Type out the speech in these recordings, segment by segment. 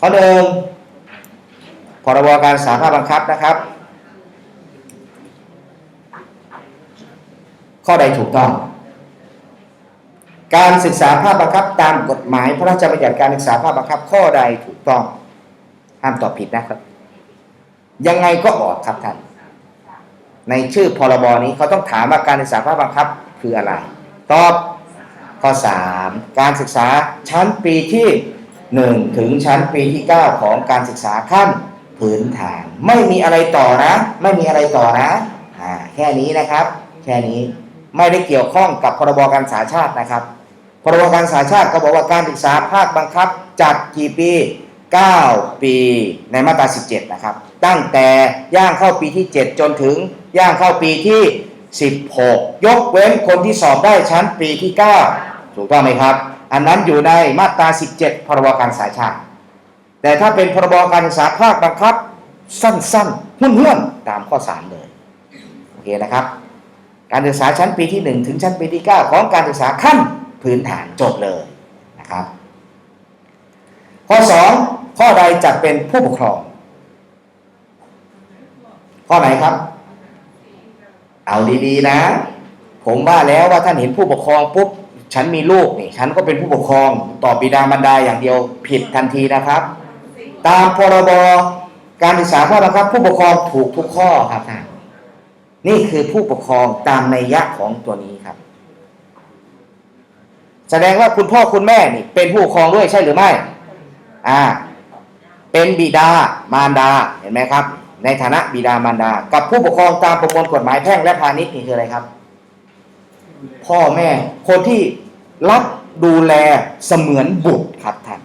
ข้อหนึ่งพรบการศึกษาภาคบังคับนะครับ ข้อใดถูกต้อง การศึกษาภาคบังคับตามกฎหมายพระราชบัญญัติการศึกษาภาคบังคับ ข้อใดถูกต้องห้ามตอบผิดนะครับ ยังไงก็ออกครับท่านในชื่อพรบนี้เขาต้องถามว่าการศึกษาภาคบังคับคืออะไร ตอบข้อ 3 การศึกษาชั้นปีที่ 1 ถึงชั้นปีที่ 9 ของการศึกษาขั้นพื้นฐาน ไม่มีอะไรต่อนะ ไม่มีอะไรต่อนะอ่าแค่นี้นะครับ แค่นี้ไม่ได้เกี่ยวข้องกับพรบการศึกษาชาตินะครับพรบการศึกษาชาติก็บอกว่าการศึกษาภาคบังคับจัดกี่ปี 9 ปีในมาตรา 17 นะครับ ตั้งแต่ย่างเข้าปีที่ 7 จนถึงย่างเข้าปีที่ 16 ยกเว้นคนที่สอบได้ชั้นปีที่ 9 ถูกต้องไหมครับ อันนั้นอยู่ในมาตรา 17 พรบการศึกษาชาติแต่ถ้าเป็นพรบการศึกษาภาคบังคับ สั้นๆห้วนๆตามข้อ 3 เลยโอเคนะครับ การศึกษาชั้นปีที่ 1 ถึงชั้นปีที่ 9 ของการศึกษาขั้นพื้นฐานจบเลยนะครับ ข้อ 2 ข้อใดจัดเป็นผู้ปกครอง ข้อไหนครับ เอาดีๆนะ ผมว่าแล้วว่าท่านเห็นผู้ปกครองปุ๊บ ฉันมีลูกนี่ฉันก็เป็นผู้ปกครองต่อบิดามารดาอย่างเดียวผิดทันทีนะครับ ตามพรบการศึกษาข้อบังคับ ผู้ปกครองถูกทุกข้อครับท่านนี่คือผู้ปกครองตามในยะของตัวนี้ครับ แสดงว่าคุณพ่อคุณแม่นี่ เป็นผู้ปกครองด้วยใช่หรือไม่ อ่า เป็นบิดามารดาเห็นไหมครับ ในฐานะบิดามารดา กับผู้ปกครองตามประมวลกฎหมายแพ่งและพาณิชย์นี่คืออะไรครับ พ่อแม่ คนที่รับดูแลเสมือนบุตรครับท่าน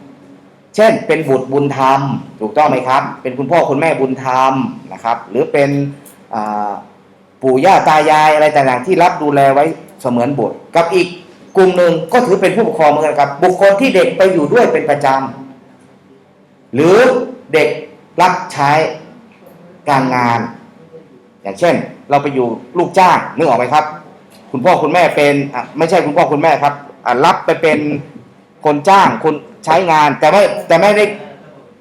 เช่น เป็นบุตรบุญธรรม ถูกต้องไหมครับ เป็นคุณพ่อคุณแม่บุญธรรมนะครับ หรือเป็นปู่ย่าตายายอะไรต่างๆที่รับดูแลไว้เสมือนบุตร กับอีกกลุ่มหนึ่งก็ถือเป็นผู้ปกครองเหมือนกันครับ บุคคลที่เด็กไปอยู่ด้วยเป็นประจำหรือเด็กรับใช้การงาน อย่างเช่น เราไปอยู่ลูกจ้างนึกออกไหมครับ คุณพ่อคุณแม่เป็นอะไม่ใช่คุณพ่อคุณแม่ครับอะรับไปเป็นคนจ้างคนใช้งาน แต่ไม่แต่ไม่ได้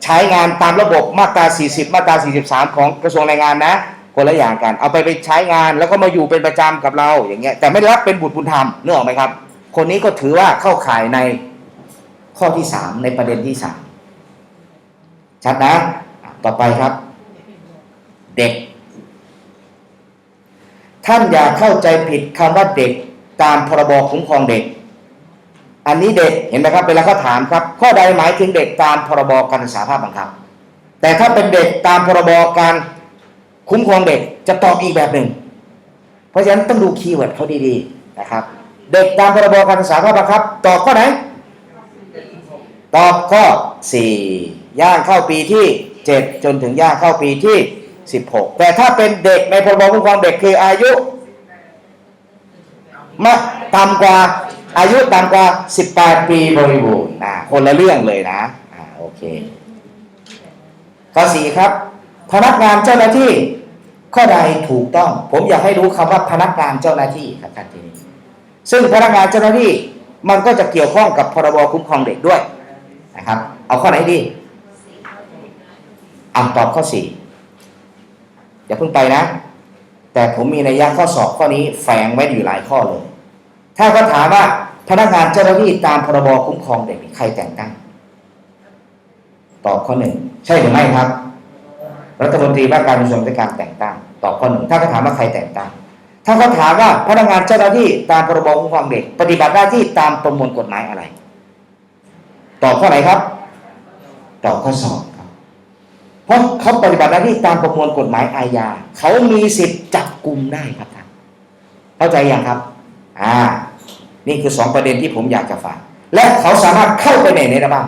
ใช้งานตามระบบมาตรา 40 มาตรา 43 ของกระทรวงแรงงานนะ คนละอย่างกันเอาไปไปใช้งานแล้วก็มาอยู่เป็นประจำกับเราอย่างเงี้ยแต่ไม่รับเป็นบุตรบุญธรรมนึกออกไหมครับ คนนี้ก็ถือว่าเข้าข่ายในข้อที่3ในประเด็นที่3ชัดนะ ต่อไปครับ เด็ก ท่านอย่าเข้าใจผิดคำว่าเด็กตามพรบคุ้มครองเด็ก อันนี้เด็กเห็นไหมครับเวลาเขาถามครับ ข้อใดหมายถึงเด็กตามพรบการศึกษาภาคบังคับ แต่ถ้าเป็นเด็กตามพรบการคุ้มครองเด็กจะตอบอีกแบบหนึ่ง เพราะฉะนั้นต้องดูคีย์เวิร์ดเขาดีๆนะครับ เด็กตามพรบการศึกษาภาคบังคับ ตอบข้อไหนตอบข้อ 4 ย่างเข้าปีที่ 7 จนถึงย่างเข้าปีที่ 16 แต่ถ้าเป็นเด็กในพรบคุ้มครองเด็กคืออายุมาต่ำกว่าอายุต่ำกว่า 18 ปีบริบูรณ์นะคนละเรื่องเลยนะอ่าโอเคข้อ4ครับ พนักงานเจ้าหน้าที่ข้อใดถูกต้อง ผมอยากให้รู้คำว่าพนักงานเจ้าหน้าที่ครับท่านทีนี้ซึ่งพนักงานเจ้าหน้าที่มันก็จะเกี่ยวข้องกับพรบคุ้มครองเด็กด้วยนะครับ เอาข้อไหนดีอ่าตอบข้อสี่ อย่าเพิ่งไปนะ แต่ผมมีในยยะข้อสอบข้อนี้แฝงไว้อยู่หลายข้อเลย ถ้าเขาถามว่าพนักงานเจ้าหน้าที่ตามพรบคุ้มครองเด็กใครแต่งตั้งตอบข้อหนึ่งใช่หรือไม่ครับ รัฐมนตรีว่าการกระทรวงการแต่งตั้งตอบข้อหนึ่งถ้าเขาถามว่าใครแต่งตั้งถ้าเขาถามว่าพนักงานเจ้าหน้าที่ตามพรบคุ้มครองเด็ก ปฏิบัติหน้าที่ตามประมวลกฎหมายอะไร ตอบข้อไหนครับ ตอบข้อสองครับ เพราะเขาปฏิบัติหน้าที่ตามประมวลกฎหมายอาญาเขามีสิทธิ์จับกลุ่มได้ครับท่านเข้าใจยังครับ อ่า นี่คือสองประเด็นที่ผมอยากจะฝากและเขาสามารถเข้าไปในไหนได้บ้าง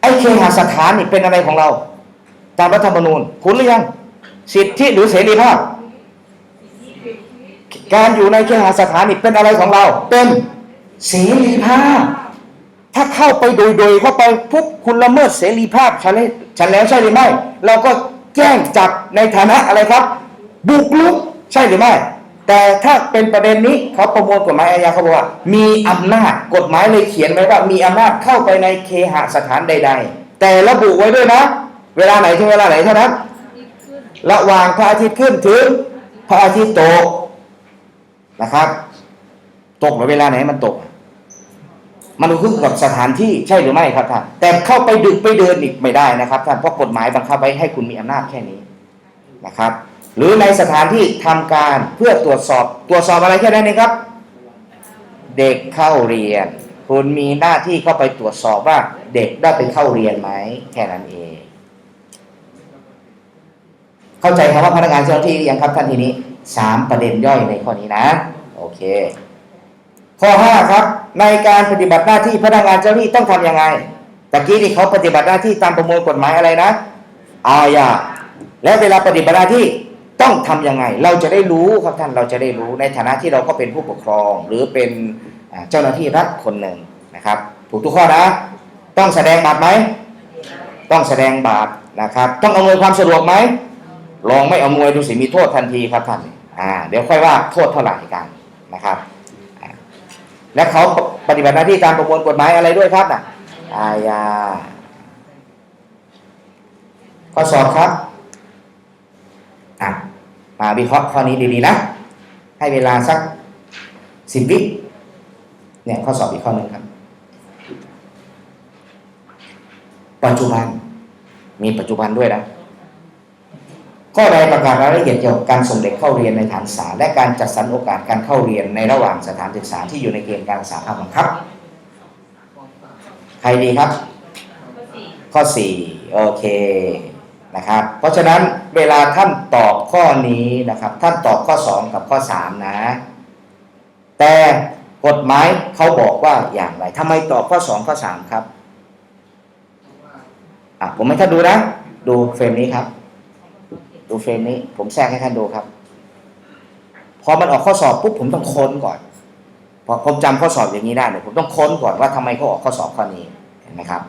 ไอ้เคหสถานนี่เป็นอะไรของเรา ตามรัฐธรรมนูญ คุณหรือยัง สิทธิหรือเสรีภาพ การอยู่ในเคหสถานนี่เป็นอะไรของเรา เป็นเสรีภาพ ถ้าเข้าไปโดยโดยเข้าไปปุ๊บคุณละเมิดเสรีภาพฉันเลยฉันแล้วใช่หรือไม่ เราก็แจ้งจับในฐานะอะไรครับ บุกรุกใช่หรือไม่ แต่ถ้าเป็นประเด็นนี้เขาประมวลกฎหมายอาญาเขาบอกว่า มีอำนาจกฎหมายเลยเขียนไว้ว่า มีอำนาจเข้าไปในเคหสถานใด ๆ แต่ระบุไว้ด้วยนะ เวลาไหนถึงเวลาไหนเท่านั้นระหว่างพระอาทิตย์ขึ้นถึงพระอาทิตย์ตกนะครับ ตกหรือเวลาไหนมันตก มันขึ้นกับสถานที่ใช่หรือไม่ครับท่านแต่เข้าไปดึกไปเดินอีกไม่ได้นะครับท่านเพราะกฎหมายบังคับไว้ให้คุณมีอำนาจแค่นี้นะครับ หรือในสถานที่ทำการเพื่อตรวจสอบตรวจสอบอะไรแค่นั้นเองครับ เด็กเข้าเรียน คุณมีหน้าที่เข้าไปตรวจสอบว่า เด็กได้ไปเข้าเรียนไหมแค่นั้นเอง เข้าใจคำว่าพนักงานเจ้าหน้าที่ยังครับท่านทีนี้สามประเด็นย่อยในข้อนี้นะ โอเค ข้อห้าครับในการปฏิบัติหน้าที่พนักงานเจ้าหน้าที่ต้องทำยังไงตะกี้นี่เขาปฏิบัติหน้าที่ตามประมวลกฎหมายอะไรนะ อาญาและเวลาปฏิบัติหน้าที่ต้องทำยังไง เราจะได้รู้ครับท่านเราจะได้รู้ในฐานะที่เราก็เป็นผู้ปกครอง หรือเป็นเจ้าหน้าที่รัฐคนหนึ่งนะครับ ถูกทุกข้อนะ ต้องแสดงบัตรไหมต้องแสดงบัตรนะครับ ต้องอำนวยความสะดวกไหมลองไม่อำนวยดูสิมีโทษทันทีครับท่านอ่าเดี๋ยวค่อยว่าโทษเท่าไหร่กันนะครับ และเขาปฏิบัติหน้าที่ตามประมวลกฎหมายอะไรด้วยครับน่ะอาญาข้อสอบครับอะมาวิเคราะห์ข้อนี้ดีๆนะ ให้เวลาสักสิบวิเนี่ยข้อสอบอีกข้อหนึ่งครับ ปัจจุบันมีปัจจุบันด้วยนะ ข้อใดประกาศรายละเอียดเกี่ยวกับการส่งเด็กเข้าเรียนในฐานศึกษา และการจัดสรรโอกาสการเข้าเรียนในระหว่างสถานศึกษาที่อยู่ในเกณฑ์การศึกษาภาคบังคับ ใครดีครับ ข้อ4โอเคนะครับ เพราะฉะนั้นเวลาท่านตอบข้อนี้นะครับ ท่านตอบข้อ 2 กับข้อ 3 นะ แต่กฎหมายเขาบอกว่าอย่างไรทำไมตอบข้อ 2 ข้อ 3 ครับอะผมให้ท่านดูนะ ดูเฟรมนี้ครับ ดูเฟรมนี้ผมแทรกให้ท่านดูครับ พอมันออกข้อสอบปุ๊บผมต้องค้นก่อนพอผมจำข้อสอบอย่างนี้ได้เนี่ยผมต้องค้นก่อนว่าทำไมเขาออกข้อสอบข้อนี้เห็นไหมครับ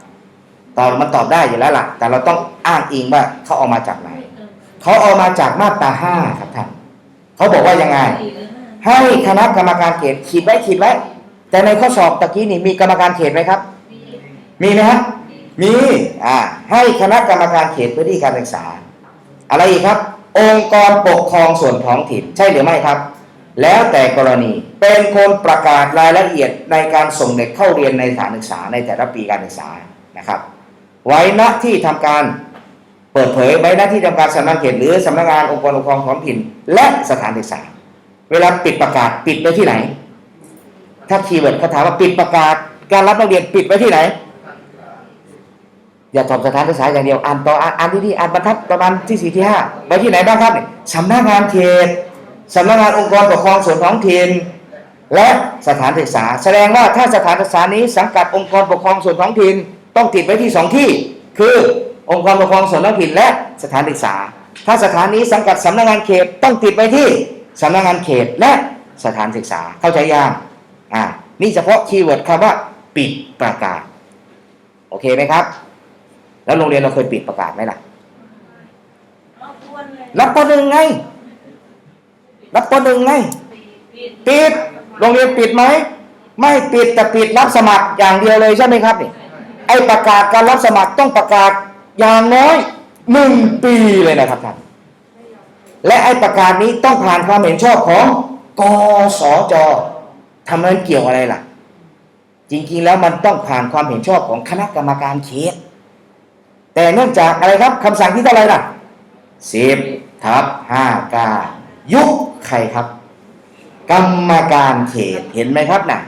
ตอนมันตอบได้อยู่แล้วล่ะ แต่เราต้องอ้างอิงว่าเขาเอามาจากไหนเขาเอามาจากมาตราห้าครับท่านเขาบอกว่ายังไง ให้คณะกรรมการเขตขีดไว้ขีดไว้ แต่ในข้อสอบตะกี้นี่มีกรรมการเขตไหมครับ มีไหมฮะมีอ่าให้คณะกรรมการเขตพื้นที่การศึกษา อะไรอีกครับ องค์กรปกครองส่วนท้องถิ่นใช่หรือไม่ครับ แล้วแต่กรณีเป็นคนประกาศรายละเอียดในการส่งเด็กเข้าเรียนในสถานศึกษาในแต่ละปีการศึกษานะครับ ไว้ณที่ทำการเปิดเผยไว้ณที่ทำการสำนักเขตหรือสำนักงานองค์กรปกครองท้องถิ่น และสถานศึกษา เวลาปิดประกาศปิดไว้ที่ไหน ถ้าคีย์เวิร์ดเขาถามว่าปิดประกาศ การรับนักเรียนปิดไว้ที่ไหน อย่าตอบสถานศึกษาอย่างเดียวอ่านต่ออ่านอ่านที่ที่อ่านบรรทัดประมาณที่สี่ที่ห้าไว้ที่ไหนบ้างครับเนี่ยสำนักงานเขตสำนักงานองค์กรปกครองส่วนท้องถิ่นและสถานศึกษา แสดงว่าถ้าสถานศึกษานี้สังกัดองค์กรปกครองส่วนท้องถิ่นต้องติดไว้ที่สองที่ คือองค์กรปกครองส่วนท้องถิ่นและสถานศึกษา ถ้าสถานนี้สังกัดสำนักงานเขตต้องติดไว้ที่สำนักงานเขตและสถานศึกษาเข้าใจยังอ่านี่เฉพาะคีย์เวิร์ดคำว่า ปิดประกาศโอเคไหมครับ แล้วโรงเรียนเราเคยปิดประกาศไหมล่ะ รับปหนึ่งไง รับปหนึ่งไง ปิด โรงเรียนปิดไหม ไม่ปิดแต่ปิดรับสมัครอย่างเดียวเลยใช่ไหมครับนี่ ไอ้ประกาศการรับสมัครต้องประกาศอย่างน้อยหนึ่งปีเลยนะครับท่าน และไอ้ประกาศนี้ต้องผ่านความเห็นชอบของกสจทำนั้นเกี่ยวอะไรล่ะ จริงๆแล้วมันต้องผ่านความเห็นชอบของคณะกรรมการเขต แต่เนื่องจากอะไรครับคำสั่งที่เท่าไหร่ล่ะสิบทับห้าเก้ายุบใครครับ กรรมการเขตเห็นไหมครับน่ะ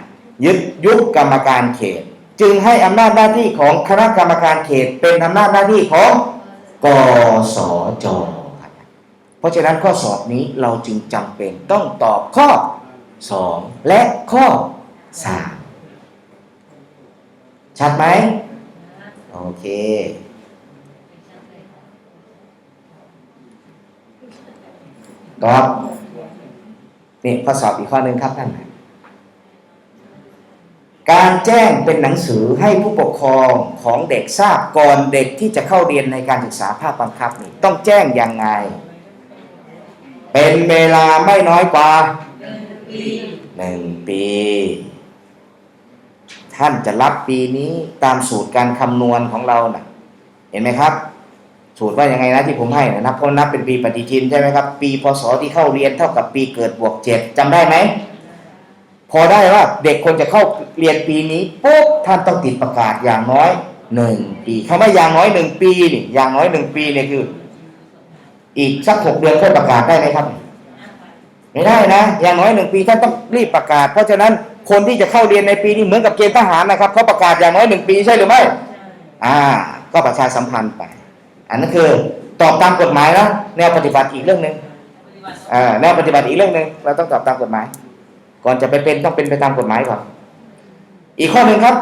ยึดยุบกรรมการเขต จึงให้อำนาจหน้าที่ของคณะกรรมการเขต เป็นอำนาจหน้าที่ของกสจเพราะฉะนั้นข้อสอบนี้เราจึงจำเป็นต้องตอบข้อ 2 และข้อ 3 ชัดไหมโอเค ตอบนี่ข้อสอบอีกข้อหนึ่งครับท่านการแจ้งเป็นหนังสือให้ผู้ปกครองของเด็กทราบก่อนเด็กที่จะเข้าเรียนในการศึกษาภาคบังคับนี่ต้องแจ้งยังไง เป็นเวลาไม่น้อยกว่าหนึ่งปี ท่านจะรับปีนี้ตามสูตรการคำนวณของเรานะ่ะ เห็นไหมครับ สูตรว่ายังไงนะที่ผมให้นะนับเพราะนับเป็นปีปฏิทินใช่ไหมครับ ปีพศที่เข้าเรียนเท่ากับปีเกิดบวกเจ็ดจำได้ไหมพอได้ว่าเด็กคนจะเข้าเรียนปีนี้ปุ๊บท่านต้องติดประกาศอย่างน้อยหนึ่งปีคำว่าอย่างน้อยหนึ่งปีนี่อย่างน้อยหนึ่งปีเนี่ยคือ อีกสักหกเดือนค่อยประกาศได้ไหมครับ ไม่ได้นะ อย่างน้อยหนึ่งปีท่านต้องรีบประกาศ เพราะฉะนั้นคนที่จะเข้าเรียนในปีนี้เหมือนกับเกณฑ์ทหารนะครับเขาประกาศอย่างน้อยหนึ่งปีใช่หรือไม่ อ่า ก็ประชาสัมพันธ์ไป อันนั้นคือตอบตามกฎหมายนะแนวปฏิบัติอีกเรื่องหนึ่งอ่าแนวปฏิบัติอีกเรื่องหนึ่งเราต้องตอบตามกฎหมาย ก่อนจะไปเป็นต้องเป็นไปตามกฎหมายก่อนอีกข้อหนึ่งครับ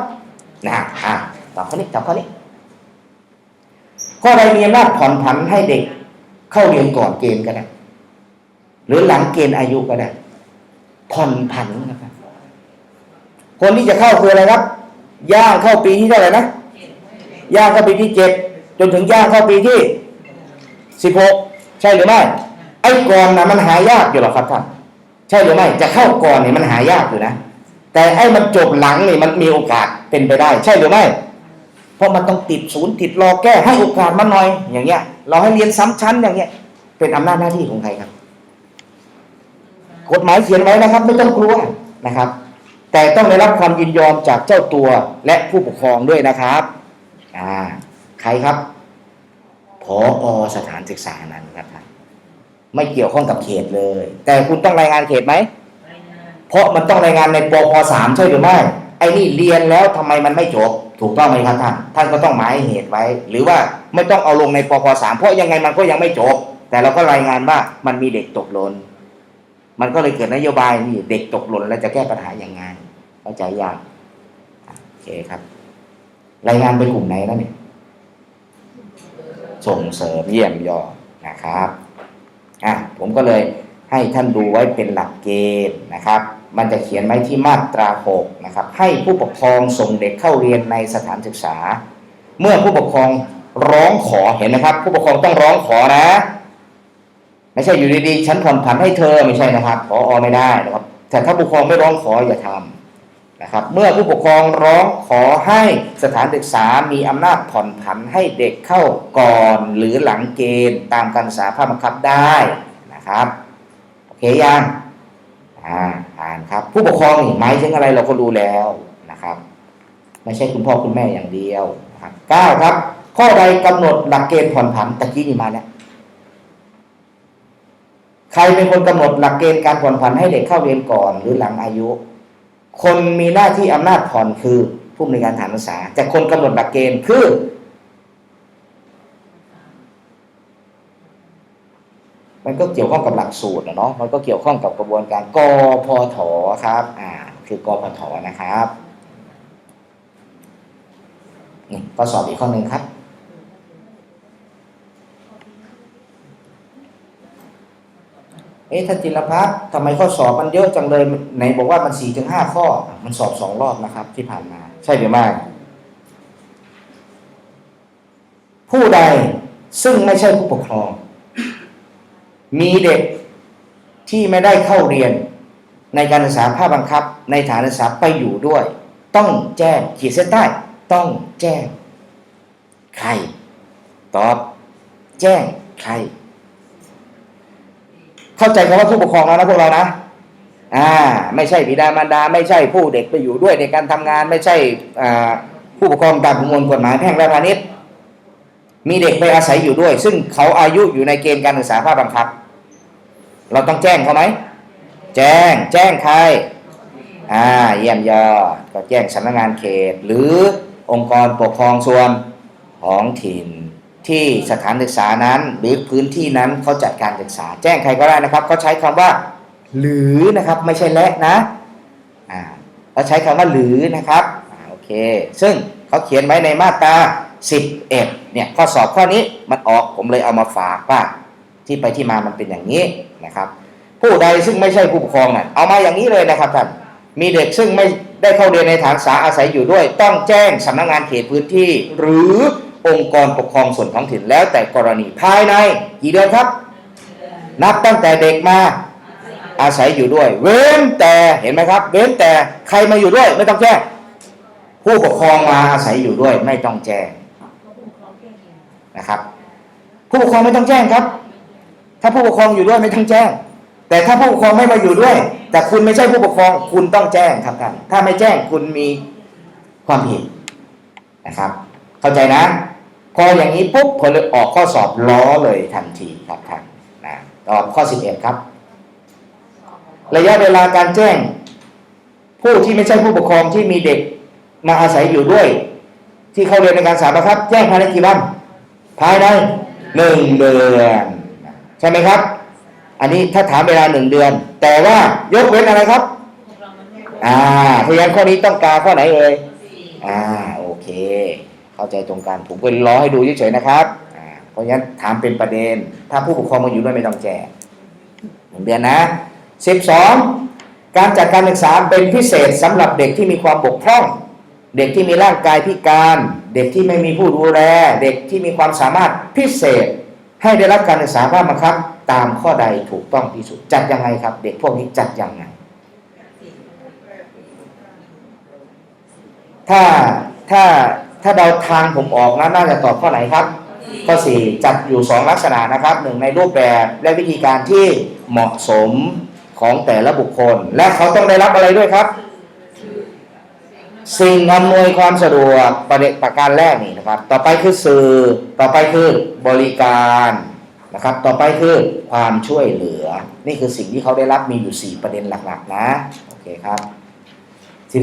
นะอ่าตอบข้อนี้ตอบข้อนี้ ข้อใดมีอำนาจผ่อนผันให้เด็ก เข้าเรียนก่อนเกณฑ์ก็ได้หรือหลังเกณฑ์อายุก็ได้ผ่อนผันนะครับคนที่จะเข้าคืออะไรครับ ย่างเข้าปีที่เท่าไหร่นะย่างเข้าปีที่เจ็ด จนถึงย่างเข้าปีที่สิบหกใช่หรือไม่ ไอ้ก่อนนะมันหายากอยู่หรอครับท่านใช่หรือไม่จะเข้าก่อนเนี่ยมันหายากอยู่นะ แต่ไอ้มันจบหลังเนี่ยมันมีโอกาสเป็นไปได้ ใช่หรือไม่ เพราะมันต้องติดศูนย์ติดรอแก้ให้โอกาสมันหน่อยอย่างเงี้ย เราให้เรียนซ้ำชั้นอย่างเงี้ย เป็นอำนาจหน้าที่ของใครครับ กฎหมายเขียนไว้นะครับ ไม่ต้องกลัวนะครับ แต่ต้องได้รับความยินยอมจากเจ้าตัวและผู้ปกครองด้วยนะครับ อ่า ใครครับพออสถานศึกษานั้นครับท่านไม่เกี่ยวข้องกับเขตเลย แต่คุณต้องรายงานเขตไหมเพราะมันต้องรายงานในปพสามใช่หรือไม่ไอ้นี่เรียนแล้วทำไมมันไม่จบ ถูกต้องไหมครับท่าน ท่านก็ต้องหมายเหตุไว้ หรือว่าไม่ต้องเอาลงในปพสามเพราะยังไงมันก็ยังไม่จบ แต่เราก็รายงานว่ามันมีเด็กตกหล่นมันก็เลยเกิดนโยบายนี่เด็กตกหล่นแล้วจะแก้ปัญหาอย่างไงเข้าใจยังโอเคครับ รายงานไปกลุ่มไหนแล้วเนี่ย ส่งเสริมเยี่ยมยอดนะครับอะผมก็เลยให้ท่านดูไว้เป็นหลักเกณฑ์นะครับ มันจะเขียนไว้ที่มาตราหกนะครับให้ผู้ปกครองส่งเด็กเข้าเรียนในสถานศึกษา เมื่อผู้ปกครองร้องขอเห็นนะครับ ผู้ปกครองต้องร้องขอนะ ไม่ใช่อยู่ดีๆฉันผ่อนผันให้เธอไม่ใช่นะครับพออไม่ได้นะครับแต่ถ้าผู้ปกครองไม่ร้องขออย่าทำ นะครับเมื่อผู้ปกครองร้องขอให้สถานศึกษามีอำนาจผ่อนผันให้เด็กเข้าก่อนหรือหลังเกณฑ์ตามการศึกษาภาคบังคับได้นะครับโอเคยังอ่าอ่านครับ ผู้ปกครองนี่หมายถึงอะไรเราก็รู้แล้วนะครับ ไม่ใช่คุณพ่อคุณแม่อย่างเดียวนะครับเก้าครับ ข้อใดกำหนดหลักเกณฑ์ผ่อนผันตะกี้นี่มาเนี่ยใครเป็นคนกำหนดหลักเกณฑ์การผ่อนผันให้เด็กเข้าเรียนก่อนหรือหลังอายุ คนมีหน้าที่อำนาจผ่อนคือผู้ในวยการฐานศึกษา แต่คนกำหนดหลักเกณฑ์คือ มันก็เกี่ยวข้องกับหลักสูตรนะเนาะมันก็เกี่ยวข้องกับกระบวนการกพทครับ อ่า คือกพทนะครับนี่ข้อสอบอีกข้อหนึ่งครับ เอ๊ะท่านจิรพัฒน์ทำไมข้อสอบมันเยอะจังเลยไหนบอกว่ามันสี่ถึงห้าข้อ มันสอบสองรอบนะครับ ที่ผ่านมา ใช่หรือไม่ผู้ใดซึ่งไม่ใช่ผู้ปกครอง มีเด็กที่ไม่ได้เข้าเรียนในการศึกษาภาคบังคับ ในฐานศึกษาไปอยู่ด้วย ต้องแจ้งขีดเส้นใต้ ต้องแจ้ง ใคร ตอบ แจ้งใคร เข้าใจคำว่าผู้ปกครองแล้วนะพวกเรานะ อ่า ไม่ใช่บิดามารดา ไม่ใช่ผู้เด็กไปอยู่ด้วยในการทำงาน ไม่ใช่อ่าผู้ปกครองตามประมวลกฎหมายแพ่งและพาณิชย์มีเด็กไปอาศัยอยู่ด้วย ซึ่งเขาอายุอยู่ในเกณฑ์การศึกษาภาคบังคับ เราต้องแจ้งเขาไหมแจ้ง แจ้งใครอ่าเยี่ยมยอดก็แจ้งสำนักงานเขต หรือองค์กรปกครองส่วนท้องถิ่น ที่สถานศึกษานั้น หรือพื้นที่นั้นเขาจัดการศึกษา แจ้งใครก็ได้นะครับเขาใช้คำว่า หรือนะครับไม่ใช่และนะอ่าเขาใช้คำว่าหรือนะครับอ่าโอเค ซึ่งเขาเขียนไว้ในมาตรา11เนี่ยข้อสอบข้อนี้มันออกผมเลยเอามาฝากว่าที่ไปที่มามันเป็นอย่างนี้นะครับ ผู้ใดซึ่งไม่ใช่ผู้ปกครองน่ะเอามาอย่างนี้เลยนะครับท่านมีเด็กซึ่งไม่ได้เข้าเรียนในฐานศึกษาอาศัยอยู่ด้วย ต้องแจ้งสำนักงานเขตพื้นที่ หรือ องค์กรปกครองส่วนท้องถิ่นแล้วแต่กรณีภายในกี่เดือนครับ นับตั้งแต่เด็กมาอาศัยอยู่ด้วย เว้นแต่เห็นไหมครับ เว้นแต่ใครมาอยู่ด้วย ไม่ต้องแจ้งผู้ปกครองมาอาศัยอยู่ด้วย ไม่ต้องแจ้งนะครับ ผู้ปกครองไม่ต้องแจ้งครับ ถ้าผู้ปกครองอยู่ด้วยไม่ต้องแจ้ง แต่ถ้าผู้ปกครองไม่มาอยู่ด้วย แต่คุณไม่ใช่ผู้ปกครอง คุณต้องแจ้งครับท่านถ้าไม่แจ้งคุณมีความผิดนะครับ เข้าใจนะ พออย่างนี้ปุ๊บพอเลยออกข้อสอบล้อเลยทันทีครับท่านนะตอบข้อ 11 ครับ ระยะเวลาการแจ้ง ผู้ที่ไม่ใช่ผู้ปกครองที่มีเด็กมาอาศัยอยู่ด้วย ที่เข้าเรียนในการสาบัครับ แจ้งภายในกี่วันภายในหนึ่งเดือนใช่ไหมครับ อันนี้ถ้าถามเวลาหนึ่งเดือน แต่ว่ายกเว้นอะไรครับ อ่าพยานข้อนี้ต้องการข้อไหนเอ่ยอ่าโอเค เข้าใจตรงกันผมก็รอให้ดูเฉยๆนะครับเพราะฉะนั้นถามเป็นประเด็น ถ้าผู้ปกครองมาอยู่ด้วยไม่ต้องแจ้งหนึ่งเดือนนะสิบสองการจัดการศึกษาเป็นพิเศษสำหรับเด็กที่มีความบกพร่อง เด็กที่มีร่างกายพิการ เด็กที่ไม่มีผู้ดูแล เด็กที่มีความสามารถพิเศษ ให้ได้รับการศึกษาภางครับ ตามข้อใดถูกต้องที่สุด จัดยังไงครับ เด็กพวกนี้จัดยังไง ถ้าถ้า ถ้าเดาทางผมออกนะน่าจะตอบข้อไหนครับ ข้อสี่จัดอยู่สองลักษณะนะครับหนึ่งในรูปแบบและวิธีการที่เหมาะสมของแต่ละบุคคล และเขาต้องได้รับอะไรด้วยครับ สิ่งอำนวยความสะดวกประเด็นประการแรกนี่นะครับ ต่อไปคือสื่อต่อไปคือบริการนะครับ ต่อไปคือความช่วยเหลือ นี่คือสิ่งที่เขาได้รับมีอยู่ 4 ประเด็นหลักๆ นะโอเคครับ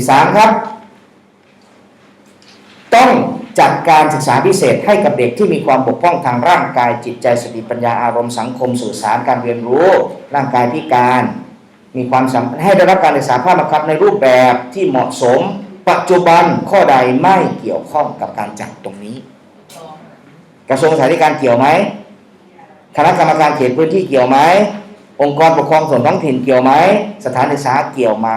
13 ครับ ต้องจัดการศึกษาพิเศษให้กับเด็กที่มีความบกพร่องทางร่างกายจิตใจสติปัญญาอารมณ์สังคมสื่อสารการเรียนรู้ ร่างกายพิการ มีความสำให้ได้รับการศึกษาภาคบังคับในรูปแบบที่เหมาะสม ปัจจุบันข้อใดไม่เกี่ยวข้องกับการจัดตรงนี้ กระทรวงสาธารณการเกี่ยวไหมคณะกรรมการเขตพื้นที่เกี่ยวไหมองค์กรปกครองส่วนท้องถิ่นเกี่ยวไหมสถานศึกษาเกี่ยวไหม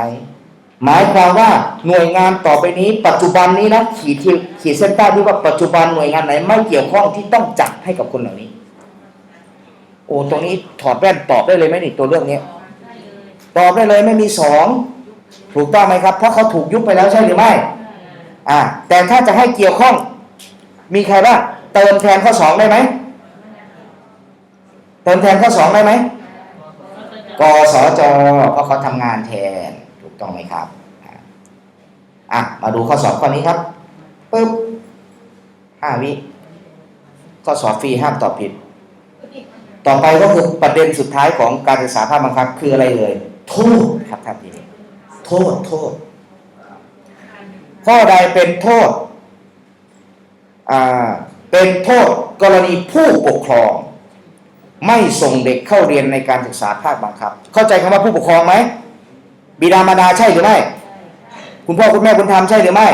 หมายความว่าหน่วยงานต่อไปนี้ ปัจจุบันนี้นะขีดที่ขีดเส้นใต้ที่ว่าปัจจุบันหน่วยงานไหน ไม่เกี่ยวข้องที่ต้องจัดให้กับคนเหล่านี้ โอ้ตรงนี้ถอดแว่นตอบได้เลยไหมนี่ตัวเรื่องนี้ตอบได้เลยไม่มีสองถูกต้องไหมครับ เพราะเขาถูกยุบไปแล้วใช่หรือไม่อ่าแต่ถ้าจะให้เกี่ยวข้อง มีใครบ้างเติมแทนข้อสองได้ไหมเติมแทนข้อสองได้ไหมกสจเพราะเขาทำงานแทน ต้องไหมครับอะมาดูข้อสอบข้อนี้ครับปึ๊บห้าวิข้อสอบฟรีห้ามตอบผิด ต่อไปก็คือประเด็นสุดท้ายของการศึกษาภาคบังคับ คืออะไรเลยโทษครับท่านทีนี้โทษโทษ ข้อใดเป็นโทษอ่าเป็นโทษกรณีผู้ปกครอง ไม่ส่งเด็กเข้าเรียนในการศึกษาภาคบังคับ เข้าใจคำว่าผู้ปกครองไหม บิดามารดาใช่หรือไม่ คุณพ่อคุณแม่คุณธรรมใช่หรือไม่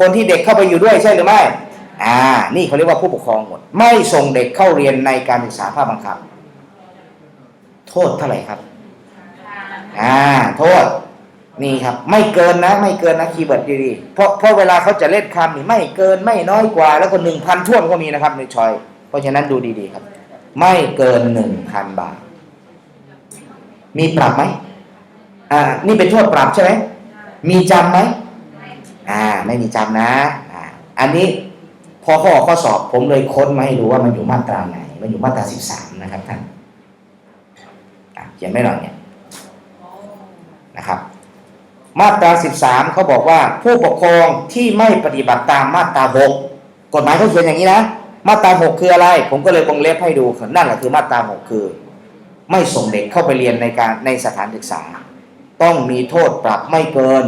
คนที่เด็กเข้าไปอยู่ด้วยใช่หรือไม่ อ่า นี่เขาเรียกว่าผู้ปกครองหมด ไม่ส่งเด็กเข้าเรียนในการศึกษาภาคบังคับ โทษเท่าไหร่ครับ อ่า โทษ นี่ครับ ไม่เกินนะ ไม่เกินนะคีย์เวิร์ดดีๆ เพราะเพราะเวลาเขาจะเล่นคำนี่ไม่เกินไม่น้อยกว่า แล้วก็หนึ่งพันท่วนก็มีนะครับในชอย เพราะฉะนั้นดูดีๆครับ ไม่เกินหนึ่งพันบาท มีปรับไหม อ่านี่เป็นโทษปรับใช่ไหมมีจำไหมอ่าไม่มีจำนะอ่าอันนี้พอข้อข้อสอบผมเลยค้นมาให้ดูว่ามันอยู่มาตราไหน มันอยู่มาตราสิบสามนะครับท่านเขียนไม่หน่อยเนี่ยนะครับ มาตราสิบสามเขาบอกว่าผู้ปกครองที่ไม่ปฏิบัติตามมาตราหกกฎหมายเขาเขียนอย่างนี้นะมาตราหกคืออะไร ผมก็เลยวงเล็บให้ดูนั่นแหละคือมาตราหกคือ ไม่ส่งเด็กเข้าไปเรียนในการในสถานศึกษา ต้องมีโทษปรับไม่เกิน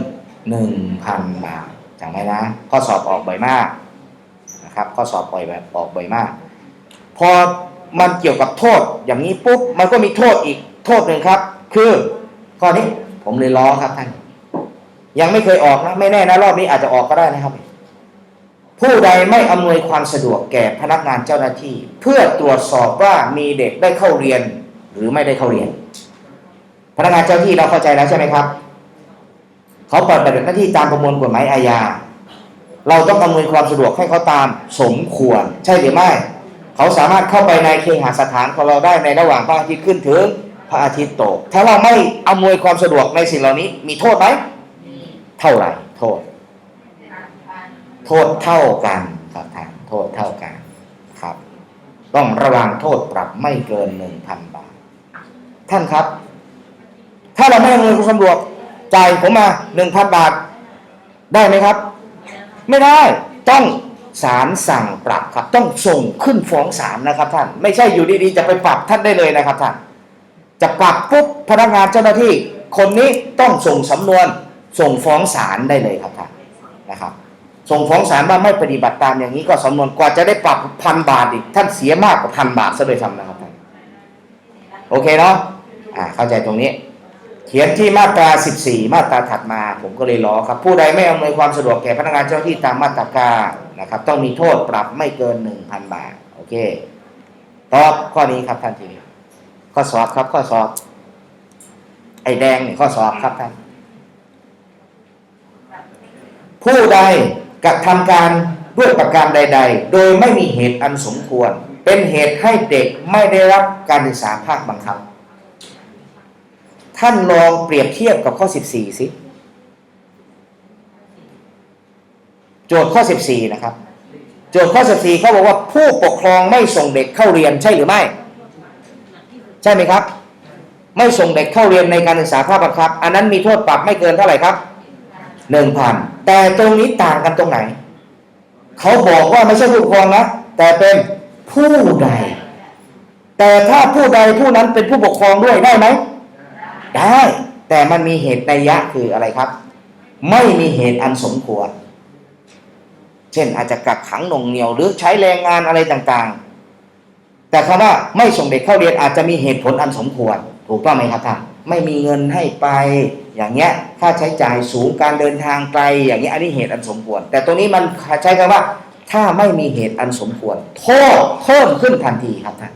หนึ่งพันบาทจำไว้นะ ข้อสอบออกบ่อยมากนะครับข้อสอบปล่อยแบบออกบ่อยมาก พอมันเกี่ยวกับโทษอย่างนี้ปุ๊บมันก็มีโทษอีกโทษหนึ่งครับ คือข้อนี้ผมเลยล้อครับท่าน ยังไม่เคยออกนะไม่แน่นะรอบนี้อาจจะออกก็ได้นะครับ ผู้ใดไม่อำนวยความสะดวกแก่พนักงานเจ้าหน้าที่ เพื่อตรวจสอบว่ามีเด็กได้เข้าเรียนหรือไม่ได้เข้าเรียน พนักงานเจ้าหน้าที่เราเข้าใจแล้วใช่ไหมครับเขาปฏิบัติหน้าที่ตามประมวลกฎหมายอาญาเราต้องอำนวยความสะดวกให้เขาตามสมควร ใช่หรือไม่ เขาสามารถเข้าไปในเคหสถานของเราได้ในระหว่างพระอาทิตย์ขึ้นถึงพระอาทิตย์ตก ถ้าเราไม่อำนวยความสะดวกในสิ่งเหล่านี้ มีโทษไหมเท่าไหร่โทษ โทษเท่ากันครับท่านโทษเท่ากันครับ ต้องระวังโทษปรับไม่เกินหนึ่งพันบาท ท่านครับ ถ้เราไม่อำนวยความสะดวกจ่ายผมมาหนึ่งพันบาท ได้ไหมครับ ไม่ได้ต้องศาลสั่งปรับครับ ต้องส่งขึ้นฟ้องศาลนะครับท่าน ไม่ใช่อยู่ดีๆ จะไปปรับท่านได้เลยนะครับท่าน จะปรับปุ๊บพนักงานเจ้าหน้าที่ คนนี้ต้องส่งสำนวนส่งฟ้องศาลได้เลยครับท่านนะครับ ส่งฟ้องศาลว่าไม่ปฏิบัติตามอย่างนี้ก็สำนวนกว่าจะได้ปรับพันบาทอีกท่านเสียมากกว่าพันบาทซะเลยซ้ำนะครับท่านโอเคเนาะอ่าเข้าใจตรงนี้ ขียนที่มาตรา 14 มาตราถัดมา ผมก็เลยล้อครับ ผู้ใดไม่อำนวยความสะดวกแก่พนักงานเจ้าหน้าที่ตามมาตรา9นะครับ ต้องมีโทษปรับไม่เกิน 1,000 บาท โอเค ตอบข้อนี้ครับท่านทีข้อสอบครับข้อสอบ ไอ้แดงนี่ข้อสอบครับท่าน ผู้ใดกระทำการด้วยประการใด ๆ โดยไม่มีเหตุอันสมควร เป็นเหตุให้เด็กไม่ได้รับการศึกษาภาคบังคับ ท่านลองเปรียบเทียบกับข้อ 14 สิ โจทย์ข้อ 14 นะครับ โจทย์ข้อ 14เขาบอกว่าผู้ปกครองไม่ส่งเด็กเข้าเรียนใช่หรือไม่ ใช่ไหมครับ ไม่ส่งเด็กเข้าเรียนในการศึกษาภาคบังคับ อันนั้นมีโทษปรับไม่เกินเท่าไหร่ครับหนึ่งพันแต่ตรงนี้ต่างกันตรงไหน เขาบอกว่าไม่ใช่ผู้ปกครองนะ แต่เป็นผู้ใด แต่ถ้าผู้ใดผู้นั้นเป็นผู้ปกครองด้วยได้ไหม ได้ แต่มันมีเหตุในยะคืออะไรครับ ไม่มีเหตุอันสมควร เช่นอาจจะกักขังหน่งเหนียวหรือใช้แรงงานอะไรต่างๆ แต่คำว่าไม่ส่งเด็กเข้าเรียนอาจจะมีเหตุผลอันสมควร ถูกต้องไหมครับท่านไม่มีเงินให้ไปอย่างเงี้ยค่าใช้จ่ายสูงการเดินทางไกลอย่างเงี้ยอันนี้เหตุอันสมควร แต่ตัวนี้มันใช้คำว่า ถ้าไม่มีเหตุอันสมควร โทษเพิ่มขึ้นทันทีครับท่าน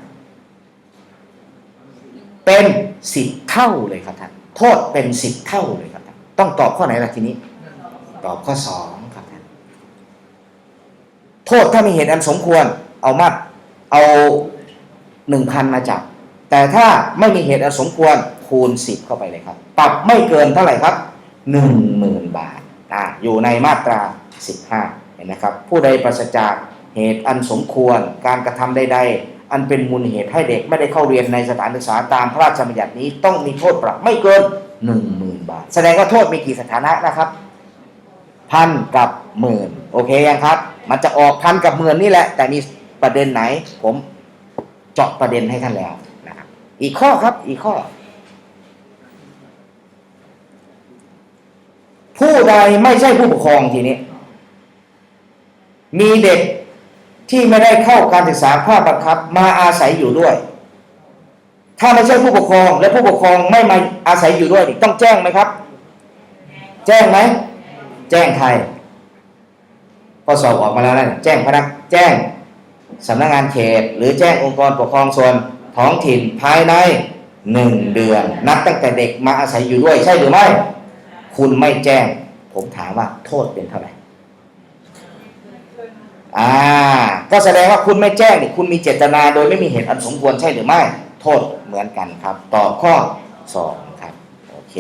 เป็นสิบเท่าเลยครับท่านโทษเป็นสิบเท่าเลยครับท่านต้องตอบข้อไหนล่ะทีนี้ ตอบข้อสองครับท่านโทษถ้ามีเหตุอันสมควร เอามาเอาหนึ่งพันมาจับ แต่ถ้าไม่มีเหตุอันสมควรคูณสิบเข้าไปเลยครับ ปรับไม่เกินเท่าไหร่ครับหนึ่งหมื่นบาทอ่าอยู่ในมาตราสิบห้าเห็นไหมครับ ผู้ใดปราศจากเหตุอันสมควรการกระทำใดๆ อันเป็นมูลเหตุให้เด็กไม่ได้เข้าเรียนในสถานศึกษาตามพระราชบัญญัตินี้ต้องมีโทษปรับไม่เกินหนึ่งหมื่นบาท แสดงว่าโทษมีกี่สถานะนะครับพันกับหมื่นโอเคยังครับ มันจะออกพันกับหมื่นนี่แหละ แต่มีประเด็นไหน ผมเจาะประเด็นให้ท่านแล้วนะครับ อีกข้อครับอีกข้อ ผู้ใดไม่ใช่ผู้ปกครองทีนี้ มีเด็ก ที่ไม่ได้เข้าการศึกษาภาคบังคับ มาอาศัยอยู่ด้วย ถ้าไม่ใช่ผู้ปกครองและผู้ปกครองไม่มาอาศัยอยู่ด้วยต้องแจ้งไหมครับ แจ้งไหมแจ้งใครข้อสอบออกมาแล้วนะแจ้งพนักแจ้งสำนักงานเขต หรือแจ้งองค์กรปกครองส่วนท้องถิ่นภายในหนึ่งเดือน นับตั้งแต่เด็กมาอาศัยอยู่ด้วย ใช่หรือไม่ คุณไม่แจ้ง ผมถามว่าโทษเป็นเท่าไหร่ อ่า ก็แสดงว่าคุณไม่แจ้งนี่คุณมีเจตนาโดยไม่มีเหตุอันสมควรใช่หรือไม่ โทษเหมือนกันครับตอบข้อสองครับ โอเค